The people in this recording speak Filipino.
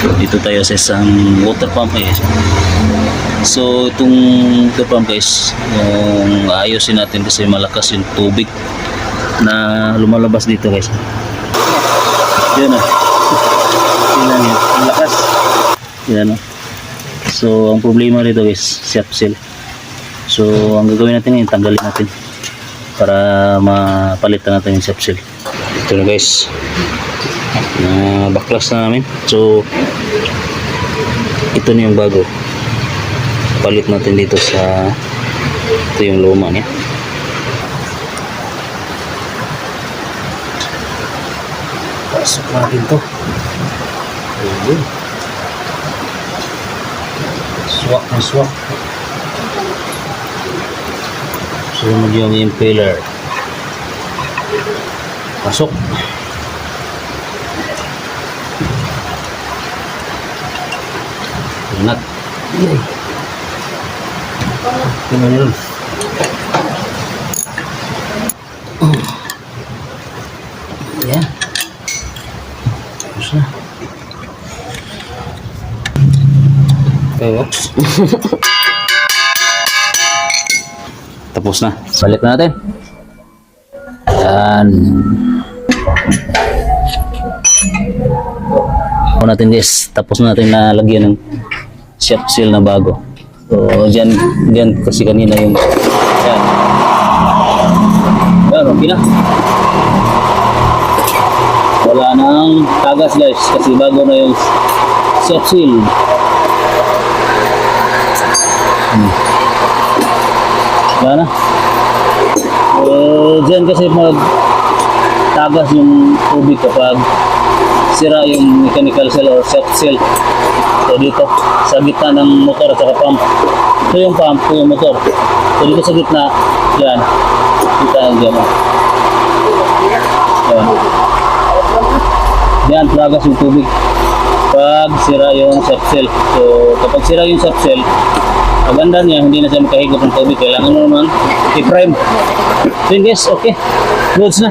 Dito tayo sa isang water pump guys. So itong water pump guys, yung ayusin natin kasi malakas yung tubig na lumalabas dito guys. Yan ah. Tingnan niyo, ang lakas. Yan ah. So ang problema dito guys, shop seal. So ang gagawin natin ngayon, tanggalin natin para mapalitan natin yung shop seal. Ito na guys. Na baklas na namin. So ito na yung bago. Palit natin dito sa ito yung luma niya. Pasok natin to. Ayun. Swak na swak. Sunod yung impeller. Pasok. Ingat. Tingnan nyo. Oh. Yan. Tapos na. Oops. Tapos na. Balik na natin. Yan. Ako natin guys. Tapos na natin na lagyan ng shop seal na bago. So, dyan, dyan kasi kanina yung yan. Yan, okay na. Wala nang tagas guys kasi bago na yung shop seal. Hmm. Wala na. Eh, dyan kasi mag tagas yung tubig kapag sira yung mechanical seal or shop seal. So dito, sa gitna ng motor at saka pump. Ito yung pump, yung motor. So dito sa gitna, yan. Kita yan dyan. oh. Yan. Yan, tragas yung tubig. Pag sira yung shop seal. So kapag sira yung shop seal, maganda niya, hindi na siya makahigop ng tubig. Kailangan mo naman i-prime. So guys, okay. Goods na.